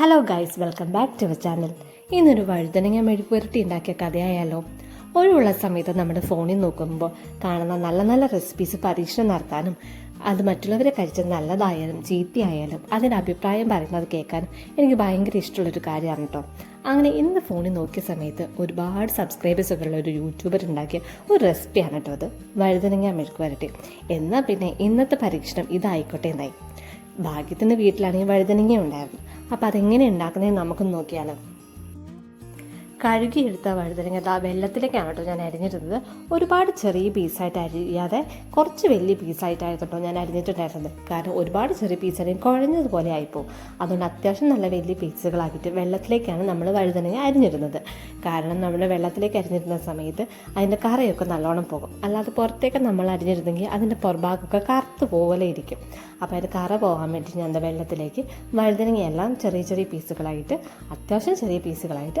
Hello guys welcome back to channel ഇന്നൊരു വഴുതനങ്ങ മെഴുക്കുവരട്ടി ഉണ്ടാക്കിയ കഥയായാലോ? ഒഴിവുള്ള സമയത്ത് നമ്മുടെ ഫോണിൽ നോക്കുമ്പോൾ കാണുന്ന നല്ല നല്ല റെസിപ്പീസ് പരീക്ഷണം നടത്താനും അത് മറ്റുള്ളവരെ കഴിച്ചത് നല്ലതായാലും ചീത്തയായാലും അതിന്റെ അഭിപ്രായം പറയുന്നത് കേൾക്കാൻ എനിക്ക് ഭയങ്കര ഇഷ്ടമുള്ളൊരു കാര്യമാണ് കേട്ടോ അങ്ങനെ ഇന്ന് ഫോണിൽ നോക്കിയ സമയത്ത് ഒരുപാട് സബ്സ്ക്രൈബേഴ്സ് ഒക്കെ ഉള്ള ഒരു യൂട്യൂബർ ഉണ്ടാക്കിയ ഒരു റെസിപ്പിയാണ് കേട്ടോ അത്. വഴുതനങ്ങ മെഴുക്ക് വരട്ടെ എന്നാൽ പിന്നെ ഇന്നത്തെ പരീക്ഷണം ഇതായിക്കോട്ടെ എന്നായി. ഭാഗ്യത്തിന്റെ വീട്ടിലാണെങ്കിൽ വഴുതനങ്ങ ഉണ്ടായിരുന്നു. അപ്പോൾ അതെങ്ങനെ ഉണ്ടാക്കുന്നതെന്ന് നമുക്കൊന്ന് നോക്കിയാലോ. കഴുകിയെടുത്ത വഴുതനങ്ങ. ദാ വെള്ളത്തിലേക്കാണ് കേട്ടോ ഞാൻ അരിഞ്ഞിരുന്നത്. ഒരുപാട് ചെറിയ പീസായിട്ട് അരിയാതെ കുറച്ച് വലിയ പീസായിട്ടായിരുന്നു ഞാൻ അരിഞ്ഞിട്ടുണ്ടായിരുന്നത്. കാരണം ഒരുപാട് ചെറിയ പീസാണെങ്കിൽ കുഴഞ്ഞതുപോലെ ആയിപ്പോവും. അതുകൊണ്ട് അത്യാവശ്യം നല്ല വലിയ പീസുകളാക്കിയിട്ട് വെള്ളത്തിലേക്കാണ് നമ്മൾ വഴുതനങ്ങ അരിഞ്ഞിരുന്നത്. കാരണം നമ്മൾ വെള്ളത്തിലേക്ക് അരിഞ്ഞിരുന്ന സമയത്ത് അതിന്റെ കറയൊക്കെ നല്ലോണം പോകും. അല്ലാതെ പുറത്തേക്ക് നമ്മൾ അരിഞ്ഞിരുന്നെങ്കിൽ അതിന്റെ പുറഭാഗമൊക്കെ കറുത്ത് പോലെ ഇരിക്കും. അപ്പോൾ അതിന്റെ കറ പോകാൻ വേണ്ടി ഞാൻ എന്താ വെള്ളത്തിലേക്ക് വഴുതനങ്ങയെല്ലാം ചെറിയ ചെറിയ പീസുകളായിട്ട് അത്യാവശ്യം ചെറിയ പീസുകളായിട്ട്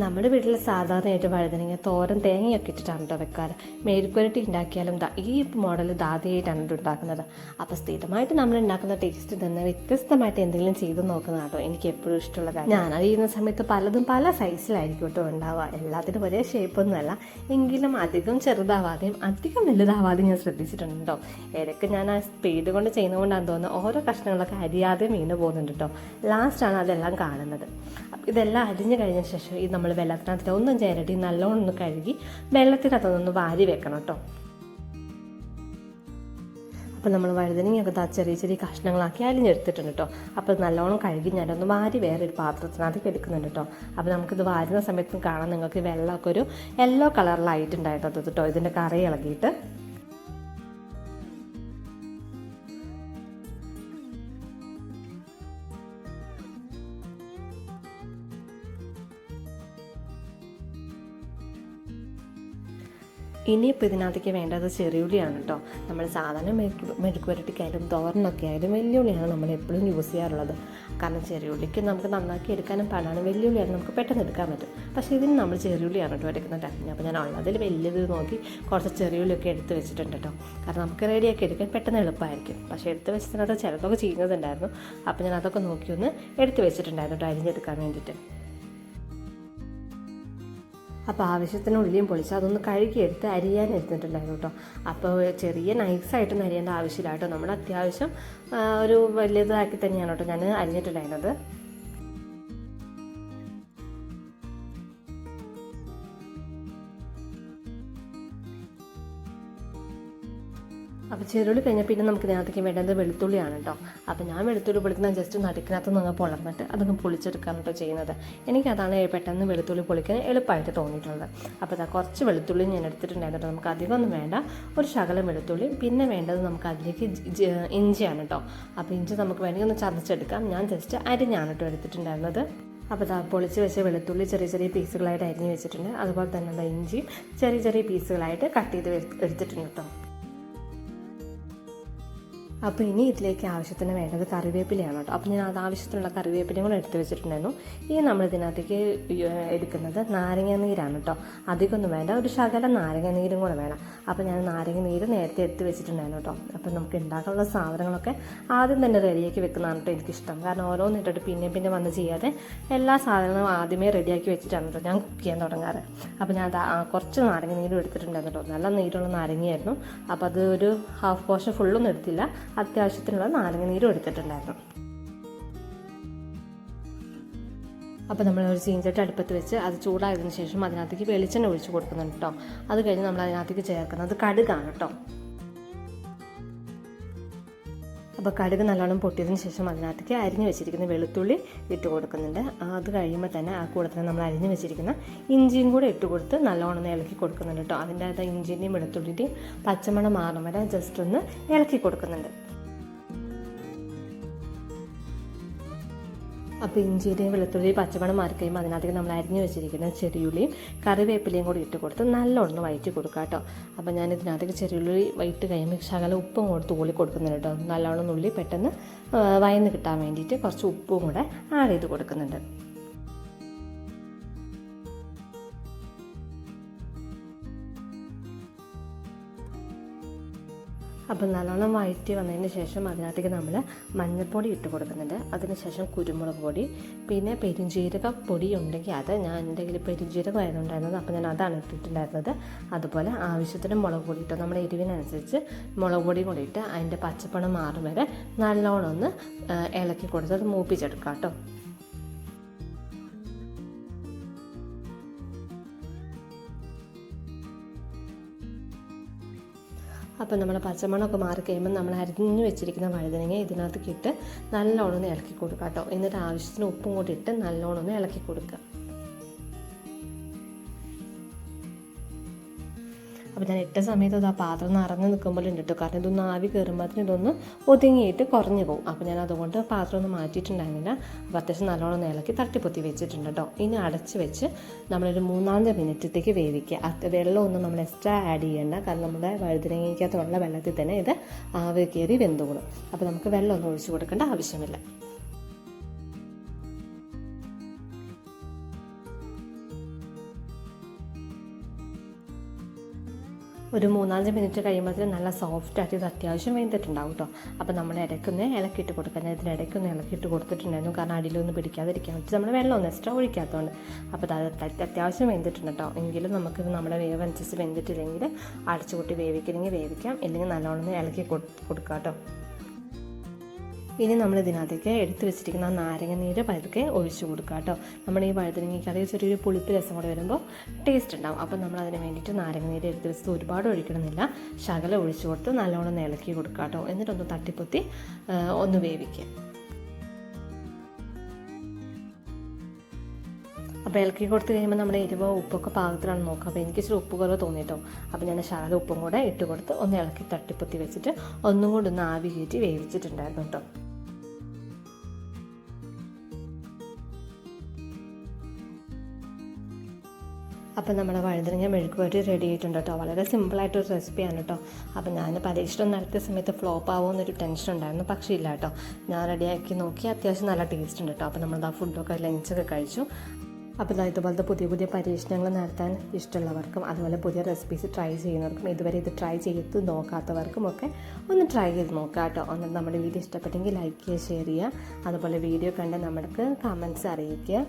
നമ്മുടെ വീട്ടിൽ സാധാരണയായിട്ട് വഴുതനങ്ങ തോരൻ തേങ്ങയൊക്കെ ഇട്ടിട്ടാണ് കേട്ടോ വെക്കാറ്. മെഴുക്കുരട്ടി ഉണ്ടാക്കിയാലും ഈ മോഡൽ ദാതിയായിട്ടാണ് ഉണ്ടാക്കുന്നത്. അപ്പോൾ സ്ഥിരമായിട്ട് നമ്മൾ ഉണ്ടാക്കുന്ന ടേസ്റ്റ് തന്നെ വ്യത്യസ്തമായിട്ട് എന്തെങ്കിലും ചെയ്ത് നോക്കുന്ന കേട്ടോ എനിക്ക് എപ്പോഴും ഇഷ്ടമുള്ള കാര്യം ഞാൻ അറിയുന്ന സമയത്ത് പലതും പല സൈസിലായിരിക്കും കേട്ടോ ഉണ്ടാവുക. എല്ലാത്തിനും ഒരേ ഷേപ്പൊന്നുമല്ല എങ്കിലും അധികം ചെറുതാവാതെയും അധികം വലുതാവാതെയും ഞാൻ ശ്രദ്ധിച്ചിട്ടുണ്ട് കേട്ടോ ഇടയ്ക്ക് ഞാൻ ആ സ്പീഡ് കൊണ്ട് ചെയ്യുന്നതുകൊണ്ടാണ് തോന്നുന്നത് ഓരോ കഷ്ണങ്ങളൊക്കെ അരിയാതെ വീണ് പോകുന്നുണ്ട് കേട്ടോ ലാസ്റ്റാണ് അതെല്ലാം കാണുന്നത്. ഇതെല്ലാം അരിഞ്ഞു കഴിഞ്ഞ ശേഷം ഈ നമ്മൾ വെള്ളത്തിനകത്ത് ഒന്നും ചേരട്ടി നല്ലോണം ഒന്ന് കഴുകി വെള്ളത്തിനകത്തൊന്ന് വാരി വെക്കണം കേട്ടോ. അപ്പോൾ നമ്മൾ വഴുതനങ്ങയൊക്കെ താ ചെറിയ ചെറിയ കഷ്ണങ്ങളാക്കി അലിഞ്ഞെടുത്തിട്ടുണ്ട് കേട്ടോ. അപ്പോൾ നല്ലോണം കഴുകി ഞാനൊന്ന് വാരി വേറെ ഒരു പാത്രത്തിനകത്ത് എടുക്കുന്നുണ്ട് കേട്ടോ. അപ്പോൾ നമുക്കിത് വാരുന്ന സമയത്തും കാണാൻ നിങ്ങൾക്ക് വെള്ളമൊക്കെ ഒരു യെല്ലോ കളറിലായിട്ടുണ്ടായിട്ടോ കേട്ടോ. ഇതിന്റെ കറി ഇളകിയിട്ട്. ഇനിയിപ്പോൾ ഇതിനകത്തേക്ക് വേണ്ടത് ചെറിയുള്ളിയാണ് കേട്ടോ. നമ്മൾ സാധാരണ മെഴുക്ക് മെഴുക്ക് പുരട്ടിക്കായാലും തോരനൊക്കെ ആയാലും വെല്ലുള്ളിയാണ് നമ്മൾ എപ്പോഴും യൂസ് ചെയ്യാറുള്ളത്. കാരണം ചെറിയുള്ളിക്ക് നമുക്ക് നന്നാക്കി എടുക്കാനും പാടാണ്. വെല്ലുള്ളിയാണ് നമുക്ക് പെട്ടെന്ന് എടുക്കാൻ പറ്റും. പക്ഷേ ഇതിന് നമ്മൾ ചെറിയുള്ളിയാണ് കേട്ടോ എടുക്കുന്നത്. അപ്പോൾ ഞാൻ ഉള്ളതിൽ വലിയത് നോക്കി കുറച്ച് ചെറിയുള്ളിയൊക്കെ എടുത്ത് വെച്ചിട്ടുണ്ട് കേട്ടോ. കാരണം നമുക്ക് റെഡിയാക്കി എടുക്കാൻ പെട്ടെന്ന് എളുപ്പമായിരിക്കും. പക്ഷേ എടുത്ത് വെച്ചതിനകത്ത് ചിലതൊക്കെ ചെയ്യുന്നതുണ്ടായിരുന്നു അപ്പോൾ ഞാൻ അതൊക്കെ നോക്കി ഒന്ന് എടുത്ത് വെച്ചിട്ടുണ്ടായിരുന്നു കേട്ടോ അരിഞ്ഞെടുക്കാൻ വേണ്ടിയിട്ട്. അപ്പോൾ ആവശ്യത്തിന് ഉള്ളിയും പൊളിച്ച് അതൊന്ന് കഴുകിയെടുത്ത് അരിയാൻ എടുത്തിട്ടുണ്ടായിരുന്നു കേട്ടോ. അപ്പോൾ ചെറിയ നൈസായിട്ടൊന്നും അരിയേണ്ട ആവശ്യമില്ല കേട്ടോ. നമ്മൾ അത്യാവശ്യം ഒരു വലിയതാക്കി തന്നെയാണ് കേട്ടോ ഞാൻ അരിഞ്ഞിട്ടുണ്ടായിരുന്നത്. അപ്പോൾ ചെറുള്ളി കഴിഞ്ഞാൽ പിന്നെ നമുക്ക് ഇതിനകത്തേക്ക് വേണ്ടത് വെളുത്തുള്ളിയാണ് കേട്ടോ അപ്പോൾ ഞാൻ വെളുത്തുള്ളി പൊളിക്കുന്നത് ജസ്റ്റ് നടുക്കിനകത്ത് നിന്ന് പൊളർന്നിട്ട് അതൊന്ന് പൊളിച്ചെടുക്കാൻ കേട്ടോ ചെയ്യുന്നത്. എനിക്കതാണ് പെട്ടെന്ന് വെളുത്തുള്ളി പൊളിക്കാൻ എളുപ്പമായിട്ട് തോന്നിയിട്ടുള്ളത്. അപ്പോൾ അതാ കുറച്ച് വെളുത്തുള്ളി ഞാൻ എടുത്തിട്ടുണ്ടായിരുന്നു നമുക്ക് അധികമൊന്നും വേണ്ട. ഒരു ശകലം വെളുത്തുള്ളി പിന്നെ വേണ്ടത് നമുക്ക് അതിലേക്ക് ഇഞ്ചിയാണ് കേട്ടോ അപ്പോൾ ഇഞ്ചി നമുക്ക് വേണമെങ്കിൽ ഒന്ന് ചതച്ചെടുക്കാം. ഞാൻ ജസ്റ്റ് അരിഞ്ഞാണ് കേട്ടോ എടുത്തിട്ടുണ്ടായിരുന്നത്. അപ്പോൾ ദാ പൊളിച്ച് വെച്ച വെളുത്തുള്ളി ചെറിയ ചെറിയ പീസുകളായിട്ട് അരിഞ്ഞ് വെച്ചിട്ടുണ്ട്. അതുപോലെ തന്നെ ഇഞ്ചി ചെറിയ ചെറിയ പീസുകളായിട്ട് കട്ട് ചെയ്ത് എടു- എടുത്തിട്ടുണ്ട് കേട്ടോ അപ്പോൾ ഇനി ഇതിലേക്ക് ആവശ്യത്തിന് വേണ്ടത് കറിവേപ്പിലയാണ് കേട്ടോ. അപ്പോൾ ഞാൻ അത് ആവശ്യത്തിനുള്ള കറിവേപ്പിലയും കൂടെ എടുത്ത് വെച്ചിട്ടുണ്ടായിരുന്നു. ഇനി നമ്മൾ ഇതിനകത്തേക്ക് എടുക്കുന്നത് നാരങ്ങ നീരാണ് കേട്ടോ. അധികമൊന്നും വേണ്ട. ഒരു ശകലം നാരങ്ങ നീരും കൂടെ വേണം. അപ്പോൾ ഞാൻ നാരങ്ങ നീര് നേരത്തെ എടുത്ത് വെച്ചിട്ടുണ്ടായിരുന്നു കേട്ടോ. അപ്പോൾ നമുക്ക് ഉണ്ടാക്കാനുള്ള സാധനങ്ങളൊക്കെ ആദ്യം തന്നെ റെഡിയാക്കി വെക്കുന്നതാണ് കേട്ടോ എനിക്കിഷ്ടം. കാരണം ഓരോന്ന് ഇട്ടിട്ട് പിന്നെ പിന്നെ വന്ന് ചെയ്യാതെ എല്ലാ സാധനങ്ങളും ആദ്യമേ റെഡിയാക്കി വെച്ചിട്ടാണ് കേട്ടോ ഞാൻ കുക്ക് ചെയ്യാൻ തുടങ്ങാറ്. അപ്പോൾ ഞാൻ കുറച്ച് നാരങ്ങ നീരും എടുത്തിട്ടുണ്ടായിരുന്നു കേട്ടോ. നല്ല നീരുള്ള നാരങ്ങയായിരുന്നു. അപ്പോൾ അത് ഒരു ഹാഫ് പോർഷൻ ഫുള്ളൊന്നും എടുത്തില്ല. അത്യാവശ്യത്തിനുള്ള നാരങ്ങ നീരും എടുത്തിട്ടുണ്ടായിരുന്നു. അപ്പോൾ നമ്മൾ ഒരു ചീഞ്ചട്ടി അടുപ്പത്ത് വെച്ച് അത് ചൂടായതിന് ശേഷം അതിനകത്തേക്ക് വെളിച്ചെണ്ണ ഒഴിച്ച് കൊടുക്കുന്നുണ്ട് കേട്ടോ അത് കഴിഞ്ഞ് നമ്മൾ അതിനകത്തേക്ക് ചേർക്കുന്നത് കടുകാണ് കേട്ടോ അപ്പോൾ കടുക് നല്ലോണം പൊട്ടിയതിന് ശേഷം അതിനകത്തേക്ക് അരിഞ്ഞു വെച്ചിരിക്കുന്ന വെളുത്തുള്ളി ഇട്ട് കൊടുക്കുന്നുണ്ട്. അത് കഴിയുമ്പോൾ തന്നെ ആ കൂടെ നമ്മൾ അരിഞ്ഞു വെച്ചിരിക്കുന്ന ഇഞ്ചിയും കൂടെ ഇട്ട് കൊടുത്ത് നല്ലോണം ഇളക്കി കൊടുക്കുന്നുണ്ട് കേട്ടോ അതിന്റെ അകത്ത് ഇഞ്ചിന്റെയും വെളുത്തുള്ളിന്റെയും പച്ചമണം മാറും വരെ ജസ്റ്റ് ഒന്ന് ഇളക്കി കൊടുക്കുന്നുണ്ട്. അപ്പോൾ ഇഞ്ചിയുടെയും വെളുത്തുള്ളിയും പച്ചമണം മാറി അതിനകത്തേക്ക് നമ്മൾ അരിഞ്ഞു വെച്ചിരിക്കുന്ന ചെറിയുള്ളിയും കറിവേപ്പിലയും കൂടി ഇട്ട് കൊടുത്ത് നല്ലോണം വയറ്റി കൊടുക്കുക കേട്ടോ അപ്പോൾ ഞാൻ ഇതിനകത്തേക്ക് ചെറിയുള്ളി വയറ്റ് കഴിയുമ്പോൾ ശകലം ഉപ്പും കൂടെ തൂളി കൊടുക്കുന്നുണ്ട് കേട്ടോ നല്ലോണം ഉള്ളി പെട്ടെന്ന് വയന്ന് കിട്ടാൻ വേണ്ടിയിട്ട് കുറച്ച് ഉപ്പും കൂടെ ആഡ് ചെയ്ത് കൊടുക്കുന്നുണ്ട്. അപ്പം നല്ലോണം വഴറ്റി വന്നതിന് ശേഷം അതിനകത്തേക്ക് നമ്മൾ മഞ്ഞൾപ്പൊടി ഇട്ട് കൊടുക്കുന്നുണ്ട്. അതിനുശേഷം കുരുമുളക് പൊടി പിന്നെ പെരുംജീരക പൊടി ഉണ്ടെങ്കിൽ അത് ഞാൻ എന്റെ കയ്യിൽ പെരുംജീരകം ആയിരുന്നുണ്ടായിരുന്നത് അപ്പോൾ ഞാൻ അതാണ് ഇട്ടിട്ടുണ്ടായിരുന്നത്. അതുപോലെ ആവശ്യത്തിന് മുളക് പൊടി ഇട്ടോ നമ്മുടെ എരിവിനനുസരിച്ച് മുളക് പൊടി കൂടി ഇട്ട് അതിന്റെ പച്ചപ്പണം മാറും വരെ നല്ലോണം ഒന്ന് ഇളക്കി കൊടുത്ത് അത് മൂപ്പിച്ചെടുക്കാം കേട്ടോ. അപ്പോൾ നമ്മൾ പച്ചമണമൊക്കെ മാറി കഴിയുമ്പോൾ നമ്മൾ അരിഞ്ഞു വെച്ചിരിക്കുന്ന വഴുതനങ്ങ ഇതിനകത്തേക്ക് ഇട്ട് നല്ലോണം ഒന്ന് ഇളക്കി കൊടുക്കുക കേട്ടോ. എന്നിട്ട് ആവശ്യത്തിന് ഉപ്പും കൂടി ഇട്ട് നല്ലോണം ഒന്ന് ഇളക്കി കൊടുക്കുക. അപ്പോൾ ഞാൻ ഇട്ട സമയത്ത് അത് ആ പാത്രം നിറഞ്ഞ് നിൽക്കുമ്പോൾ ഉണ്ട് കേട്ടോ കാരണം ഇതൊന്ന് ആവി കയറുമ്പോഴത്തേന് ഇതൊന്ന് ഒതുങ്ങിയിട്ട് കുറഞ്ഞു പോകും. അപ്പോൾ ഞാൻ അതുകൊണ്ട് പാത്രം ഒന്ന് മാറ്റിയിട്ടുണ്ടായിരുന്നില്ല. അപ്പോൾ അത്യാവശ്യം നല്ലോണം ഇളക്കി തട്ടിപ്പൊത്തി വെച്ചിട്ടുണ്ട് കേട്ടോ ഇനി അടച്ച് വെച്ച് നമ്മളൊരു മൂന്നാമത്തെ മിനിറ്റത്തേക്ക് വേവിക്കുക. വെള്ളമൊന്നും നമ്മൾ എക്സ്ട്രാ ആഡ് ചെയ്യേണ്ട. കാരണം നമ്മുടെ വഴുതിനങ്ങിക്കകത്തുള്ള വെള്ളത്തിൽ തന്നെ ഇത് ആവി കയറി വെന്തുകൊള്ളും. അപ്പോൾ നമുക്ക് വെള്ളമൊന്നും ഒഴിച്ചു കൊടുക്കേണ്ട ആവശ്യമില്ല. ഒരു മൂന്നാലഞ്ച് മിനിറ്റ് കഴിയുമ്പോഴത്തേനും നല്ല സോഫ്റ്റ് ആയിട്ട് ഇത് അത്യാവശ്യം വെന്തിട്ടുണ്ടാവും കേട്ടോ അപ്പോൾ നമ്മൾ ഇടയ്ക്കൊന്ന് ഇളക്കിയിട്ട് കൊടുക്കാൻ ഞാൻ ഇതിന് ഇടയ്ക്കൊന്ന് ഇളക്കിയിട്ട് കൊടുത്തിട്ടുണ്ടായിരുന്നു. കാരണം അടിയിലൊന്നും പിടിക്കാതിരിക്കാൻ പറ്റും നമ്മൾ വെള്ളമൊന്നും എക്സ്ട്രാ ഒഴിക്കാത്തതുകൊണ്ട് അപ്പോൾ അത് അത്യാവശ്യം വെന്തിട്ടുണ്ട് കേട്ടോ എങ്കിലും നമുക്ക് നമ്മുടെ വേവ് അനുസരിച്ച് വെന്തിട്ടില്ലെങ്കിൽ അടച്ചു കൂട്ടി വേവിക്കണമെങ്കിൽ വേവിക്കാം. ഇല്ലെങ്കിൽ നല്ലോണം ഇളക്കി കൊടു- കൊടുക്കാം കേട്ടോ ഇനി നമ്മൾ ഇതിനകത്തേക്ക് എടുത്തു വെച്ചിരിക്കുന്ന ആ നാരങ്ങ നീര് പതുക്കെ ഒഴിച്ചു കൊടുക്കുക കേട്ടോ. നമ്മുടെ ഈ അതേ ചെറിയൊരു പുളിപ്പ് രസം കൂടെ വരുമ്പോൾ ടേസ്റ്റ് ഉണ്ടാവും. അപ്പം നമ്മൾ അതിന് വേണ്ടിയിട്ട് നാരങ്ങ നീര് എടുത്ത് വെച്ചത് ഒരുപാട് ഒഴിക്കണമെന്നില്ല. ശകലം ഒഴിച്ചു കൊടുത്ത് നല്ലോണം ഇളക്കി കൊടുക്കുക കേട്ടോ. എന്നിട്ടൊന്ന് തട്ടിപ്പൊത്തി ഒന്ന് വേവിക്കുക. അപ്പോൾ ഇളക്കി കൊടുത്ത് കഴിയുമ്പോൾ നമ്മുടെ എരിവ് ഉപ്പൊക്കെ പാകത്തിലാണ് നോക്കുക. അപ്പോൾ എനിക്ക് ഇച്ചിരി ഉപ്പ് കുറവ് തോന്നിയിട്ടോ അപ്പോൾ ഞാൻ ശകല ഉപ്പും കൂടെ ഇട്ട് കൊടുത്ത് ഒന്ന് ഇളക്കി തട്ടിപ്പൊത്തി വെച്ചിട്ട് ഒന്നും കൂടി ഒന്ന് ആവി കയറ്റി വേവിച്ചിട്ടുണ്ടായിരുന്നു കേട്ടോ. അപ്പം നമ്മുടെ വഴുതനങ്ങ മെഴുക്ക് പുരട്ടി റെഡി ആയിട്ടുണ്ട് കേട്ടോ. വളരെ സിമ്പിളായിട്ടൊരു റെസിപ്പിയാണ് കേട്ടോ. അപ്പം ഞാൻ പരീക്ഷണം നടത്തിയ സമയത്ത് ഫ്ലോപ്പ് ആവുമെന്നൊരു ടെൻഷൻ ഉണ്ടായിരുന്നു. പക്ഷേ ഇല്ല കേട്ടോ. ഞാൻ റെഡിയാക്കി നോക്കി അത്യാവശ്യം നല്ല ടേസ്റ്റ് ഉണ്ട് കേട്ടോ. അപ്പം നമ്മൾ ആ ഫുഡൊക്കെ ലഞ്ചൊക്കെ കഴിച്ചു. അപ്പോൾ ഇതാ ഇതുപോലത്തെ പുതിയ പുതിയ പരീക്ഷണങ്ങൾ നടത്താൻ ഇഷ്ടമുള്ളവർക്കും അതുപോലെ പുതിയ റെസിപ്പീസ് ട്രൈ ചെയ്യുന്നവർക്കും ഇതുവരെ ഇത് ട്രൈ ചെയ്ത് നോക്കാത്തവർക്കും ഒക്കെ ഒന്ന് ട്രൈ ചെയ്ത് നോക്കുക കേട്ടോ. ഒന്ന് നമ്മുടെ വീഡിയോ ഇഷ്ടപ്പെട്ടെങ്കിൽ ലൈക്ക് ചെയ്യുക ഷെയർ ചെയ്യുക. അതുപോലെ വീഡിയോ കണ്ട് നമ്മൾക്ക് കമന്റ്സ് അറിയിക്കുക.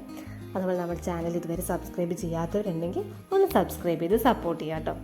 അതുപോലെ നമ്മുടെ ചാനൽ ഇതുവരെ സബ്സ്ക്രൈബ് ചെയ്യാത്തവരുണ്ടെങ്കിൽ ഒന്ന് സബ്സ്ക്രൈബ് ചെയ്ത് സപ്പോർട്ട് ചെയ്യാം കേട്ടോ